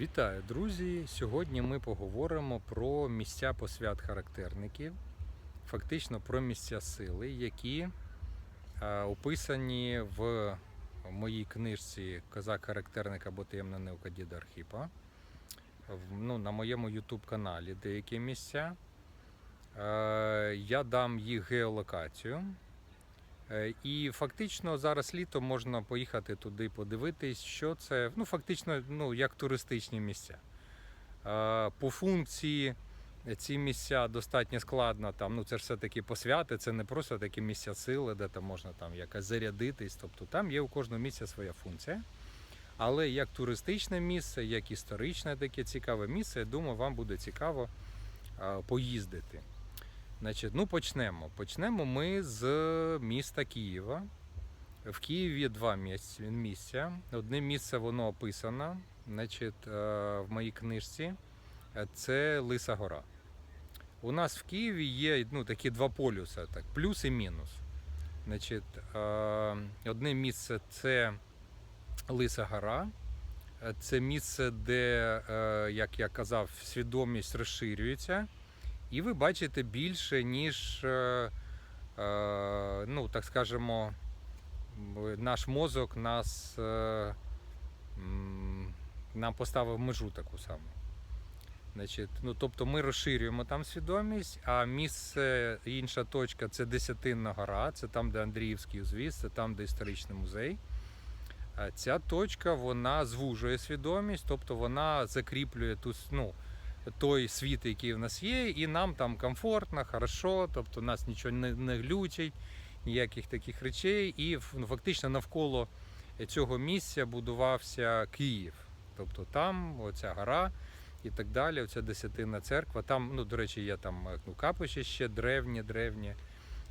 Вітаю, друзі! Сьогодні ми поговоримо про місця посвят характерників, фактично про місця сили, які е, описані в моїй книжці Козак характерник або таємна наука Діда Архіпа. Ну, на моєму YouTube каналі деякі місця. Е, Я дам їх геолокацію. Е, І фактично зараз літо можна поїхати туди подивитись, що це. Ну, фактично, ну, як туристичні місця. Е, По функції ці місця достатньо складно. Там, ну, це ж все-таки посвяти, це не просто такі місця сили, де там можна там якось зарядитись. Тобто там є у кожного місця своя функція. Але як туристичне місце, як історичне таке цікаве місце, я думаю, вам буде цікаво е, поїздити. Значить, ну почнемо. Почнемо ми з міста Києва. В Києві два місця. Одне місце воно описано значить, е, в моїй книжці. Е, Це Лиса Гора. У нас в Києві є ну, такі два полюси, так, плюс і мінус. Значить, е, одне місце це Лиса Гора. Е, Це місце, де, е, як я казав, свідомість розширюється. І ви бачите більше, ніж, е, е, ну, так скажемо, наш мозок нас, е, нам поставив межу таку саму. Значить, ну, тобто ми розширюємо там свідомість, а місце, інша точка це Десятинна гора, це там, де Андріївський узвіз, це там, де історичний музей. Ця точка вона звужує свідомість, тобто вона закріплює ту, ну, той світ, який в нас є, і нам там комфортно, хорошо, тобто нас нічого не, не глючить, ніяких таких речей. І ну, фактично навколо цього місця будувався Київ. Тобто там оця гора і так далі, оця десятинна церква. Там, ну, до речі, є там е, ну, капище ще древнє, древнє.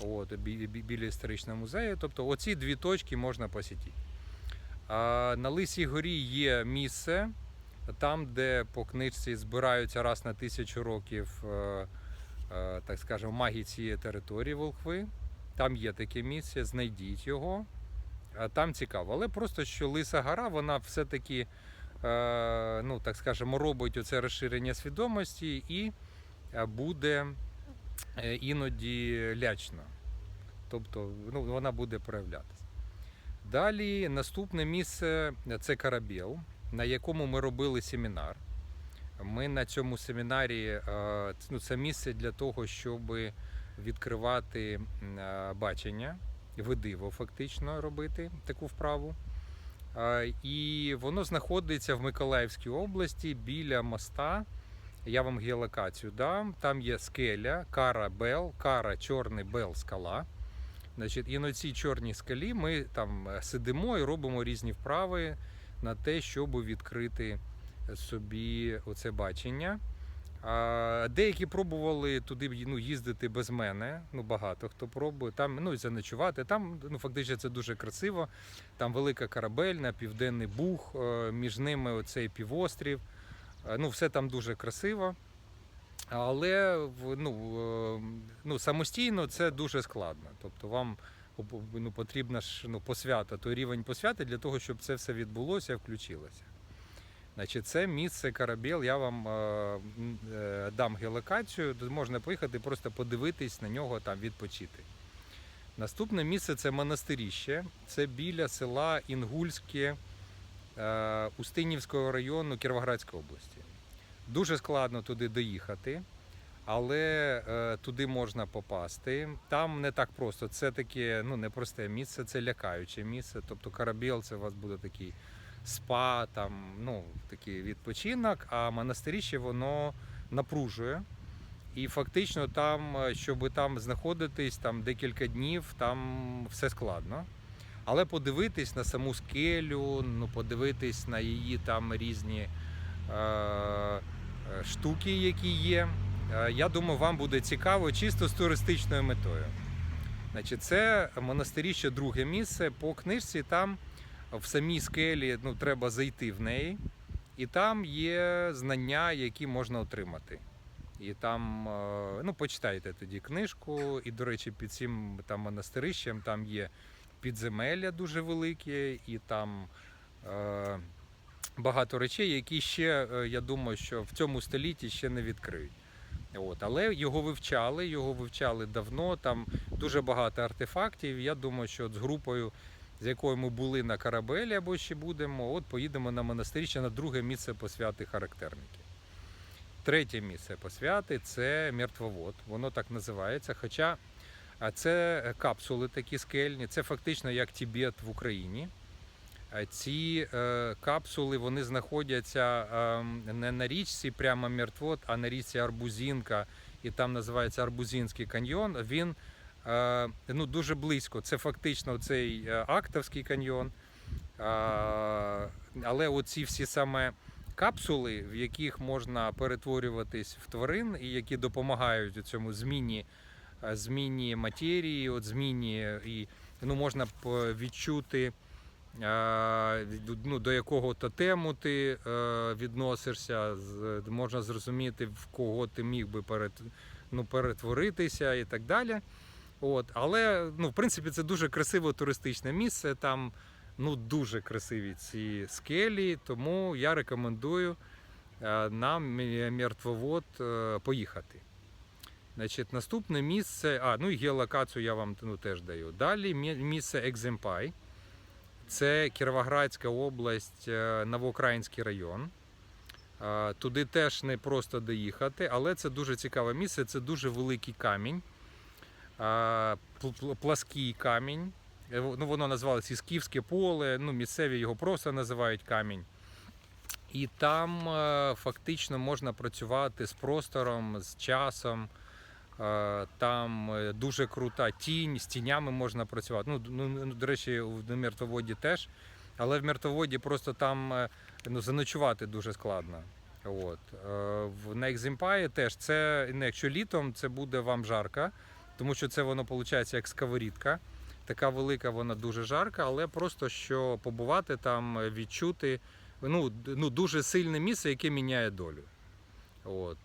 От, бі- бі- біля історичного музею. Тобто оці дві точки можна посітити. А на Лисій горі є місце, там, де по книжці збираються раз на тисячу років, е, е, так скажемо, маги цієї території Волхви. Там є таке місце, знайдіть його. Там цікаво. Але просто що Лиса гора, вона все-таки, е, ну так скажемо, робить оце розширення свідомості і е, буде е, іноді лячно. Тобто ну, вона буде проявлятися. Далі наступне місце це Карабєл, на якому ми робили семінар. Ми на цьому семінарі е, ну, це місце для того, щоб відкривати е, бачення, видиво фактично робити таку вправу. Е, І воно знаходиться в Миколаївській області біля моста. Я вам геолокацію дам. Там є скеля, кара Бел, кара чорний Бел скала. Значить, і на цій чорній скалі ми там сидимо і робимо різні вправи на те, щоб відкрити собі оце бачення. Деякі пробували туди ну, їздити без мене. Ну, багато хто пробує. Там ну, заночувати. Там ну, фактично це дуже красиво. Там велика корабельна, південний буг, е, між ними оцей півострів. Е, Ну, все там дуже красиво. Але ну, е, ну, самостійно це дуже складно. Тобто вам ну, потрібна ж ну, посвята, той рівень посвяти для того, щоб це все відбулося, включилося. Значить, це місце Карабєл, я вам е, е, дам геолокацію, де можна поїхати, просто подивитись на нього, там відпочити. Наступне місце це монастиріще, це біля села Інгульське е, Устинівського району Кіровоградської області. Дуже складно туди доїхати, але е, туди можна попасти. Там не так просто. Це таке ну, непросте місце, це лякаюче місце. Тобто Карабіл це у вас буде такий спа, там, ну, такий відпочинок, а монастиріще воно напружує. І фактично там, е, щоб там знаходитись там декілька днів, там все складно. Але подивитись на саму скелю, ну, подивитись на її там різні е, е, штуки, які є. Е, Я думаю, вам буде цікаво чисто з туристичною метою. Значить, це монастиріще друге місце. По книжці там в самій скелі ну, треба зайти в неї, і там є знання, які можна отримати. І там, е, ну, почитайте тоді книжку. І, до речі, під цим там монастирищем там є підземелля дуже велике, і там. Е, багато речей, які ще, е, я думаю, що в цьому столітті ще не відкриють. От, але його вивчали, його вивчали давно. Там дуже багато артефактів. Я думаю, що от з групою, з якою ми були на корабелі або ще будемо, от поїдемо на монастир ще на друге місце посвяти характерники. Третє місце посвяти це мертвовод. Воно так називається. Хоча це капсули такі скельні, це фактично як Тібет в Україні. Ці е, капсули вони знаходяться е, не на річці прямо Мертвод, а на річці Арбузінка, і там називається Арбузінський каньйон. Він е, ну, дуже близько. Це фактично цей е, Актовський каньйон. Е, але оці всі саме капсули, в яких можна перетворюватись в тварин, і які допомагають у цьому зміні, е, зміні матерії, от зміні і ну, можна п- відчути. Ну, до якого тотему ти е, відносишся, можна зрозуміти, в кого ти міг би перет, ну, перетворитися і так далі. От. Але ну, в принципі це дуже красиве туристичне місце. Там ну, дуже красиві ці скелі, тому я рекомендую е, нам мертвовод е, поїхати. Значить, наступне місце, а, ну і геолокацію я вам ну, теж даю. Далі місце Екземпай. Це Кіровоградська область, е, Новоукраїнський район. Е, Туди теж не просто доїхати, але це дуже цікаве місце. Це дуже великий камінь, е, пл- пл- плаский камінь. Ну, воно називалося Ісківське поле, ну, місцеві його просто називають камінь. І там фактично можна працювати з простором, з часом. Е, Там е, дуже крута тінь, з тінями можна працювати. Ну, ну, до речі, в мертвоводі теж. Але в мертвоводі просто там е, ну, заночувати дуже складно. От. В- На теж це, ну, якщо літом, це буде вам жарко, тому що це воно виходить як сковорідка. Така велика, вона дуже жарка, але просто що побувати там, відчути ну, ну, дуже сильне місце, яке міняє долю. От,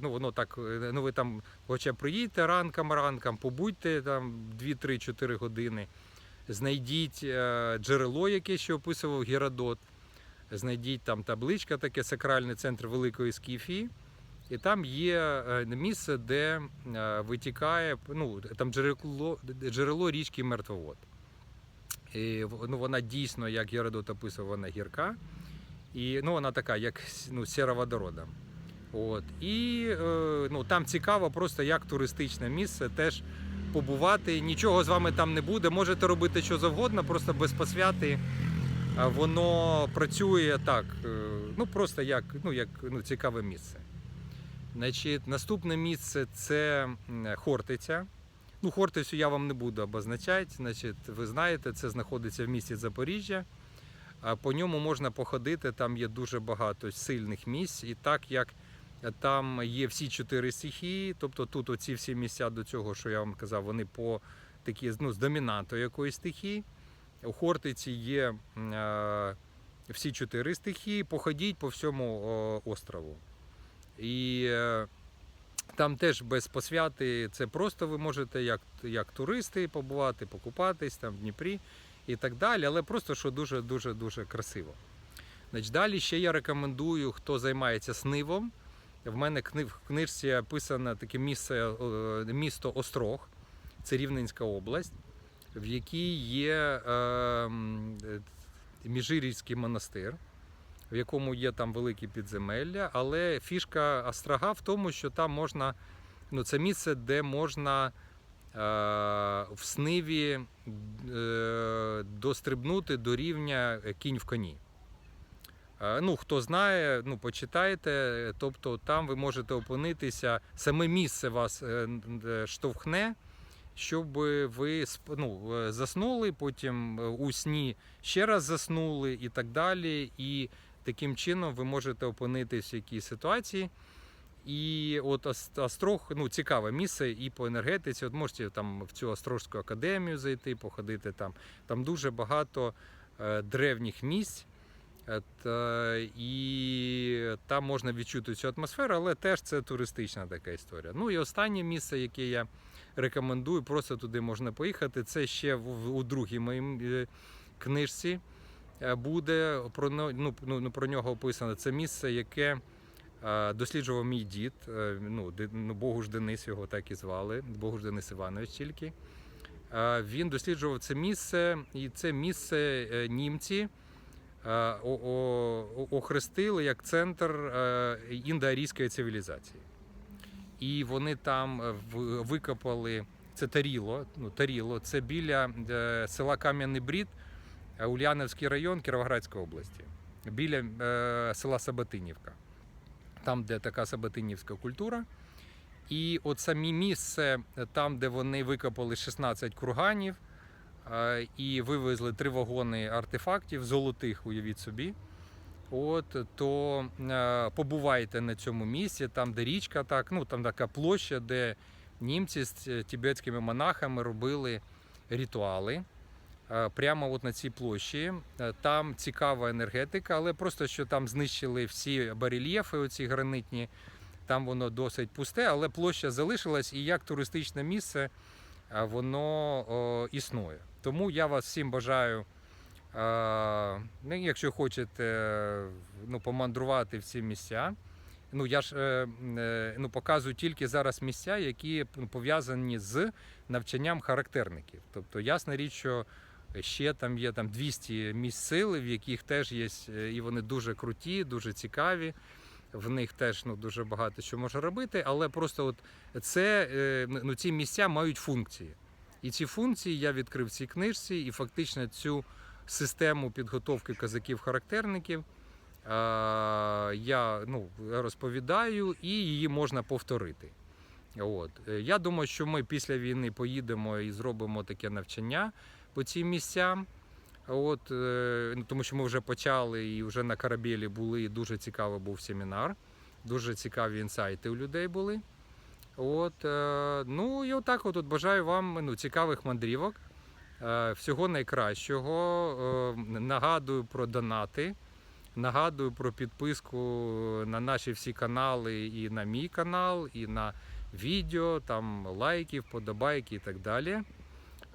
ну, воно так, е, ну ви там хоча б приїдьте ранком, ранком, побудьте там 2-3-4 години, знайдіть е, джерело, яке ще описував Геродот, знайдіть там табличка, таке сакральний центр Великої Скіфії. І там є е, місце, де витікає ну, там джерело, джерело річки Мертвовод. І ну, вона дійсно, як Геродот описував, вона гірка. І ну, вона така, як ну, сіроводорода. От. І е, ну, там цікаво, просто як туристичне місце теж побувати. Нічого з вами там не буде. Можете робити що завгодно, просто без посвяти. Воно працює так, е, ну просто як, ну, як ну, цікаве місце. Значить, наступне місце це Хортиця. Ну, Хортицю я вам не буду обозначати. Значить, ви знаєте, це знаходиться в місті Запоріжжя. По ньому можна походити, там є дуже багато сильних місць. І так як там є всі чотири стихії, тобто тут оці всі місця до цього, що я вам казав, вони по такі ну, з домінантою якоїсь стихії. У Хортиці є е, всі чотири стихії, походіть по всьому о, острову. І е, там теж без посвяти це просто ви можете як, як туристи побувати, покупатись там в Дніпрі і так далі, але просто що дуже дуже красиво. Значить, далі ще я рекомендую, хто займається снивом. В мене в книжці описано таке місце, е, місто Острог, це Рівненська область, в якій є е, е, Міжирівський монастир, в якому є там великі підземелля. Але фішка Острога в тому, що там можна, ну це місце, де можна в сниві е, дострибнути до рівня кінь в коні. Е, Ну, хто знає, ну почитайте. Тобто там ви можете опинитися, саме місце вас е, е, штовхне, щоб ви ну, е, заснули, потім е, у сні ще раз заснули і так далі. І таким чином ви можете опинитись в якійсь ситуації. І от Ос- Острог, ну, цікаве місце і по енергетиці. От можете там в цю Острожську академію зайти, походити там. Там дуже багато е, древніх місць. Е, і там можна відчути цю атмосферу, але теж це туристична така історія. Ну і останнє місце, яке я рекомендую, просто туди можна поїхати. Це ще у другій моїй е, книжці. буде про, ну, ну, ну, про нього описано. Це місце, яке досліджував мій дід. е, Ну, ну, Богуш Денис його так і звали, Богуш Денис Іванович тільки. Е, Він досліджував це місце, і це місце е, німці е, охрестили як центр е, індоарійської цивілізації. І вони там е, викопали це Таріло. Ну, Таріло, це біля е, села Кам'яний Брід, е, Ульяновський район Кіровоградської області, біля е, села Сабатинівка, там, де така сабатинівська культура. І от самі місце, е, там, де вони викопали 16 курганів е, і вивезли три вагони артефактів, золотих, уявіть собі. От то е, побувайте на цьому місці, там, де річка, так, ну там така площа, де німці з тібетськими монахами робили ритуали. Е, Прямо от на цій площі. Е, Там цікава енергетика, але просто що там знищили всі барельєфи, оці гранитні. Там воно досить пусте, але площа залишилась, і як туристичне місце е, воно о, існує. Тому я вас всім бажаю. Е, Ну, якщо хочете ну, помандрувати в ці місця, ну я ж е, ну, показую тільки зараз місця, які ну, пов'язані з навчанням характерників. Тобто, ясна річ, що ще там є там 200 місць сили, в яких теж є, е, і вони дуже круті, дуже цікаві. В них теж ну, дуже багато що можна робити, але просто от це, е, ну, ці місця мають функції. І ці функції я відкрив в цій книжці, і фактично цю систему підготовки казаків-характерників е, я ну, розповідаю, і її можна повторити. От. Е, Я думаю, що ми після війни поїдемо і зробимо таке навчання по цим місцям. От, е, ну, тому що ми вже почали і вже на корабелі були, і дуже цікавий був семінар. Дуже цікаві інсайти у людей були. От, е, ну і отак от, от бажаю вам ну, цікавих мандрівок. Е, Всього найкращого. Нагадую про донати. Нагадую про підписку на наші всі канали, і на мій канал, і на відео, там лайки, вподобайки і так далі.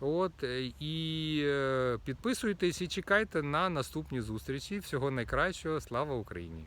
От, е, і е, підписуйтесь і чекайте на наступні зустрічі. Всього найкращого. Слава Україні!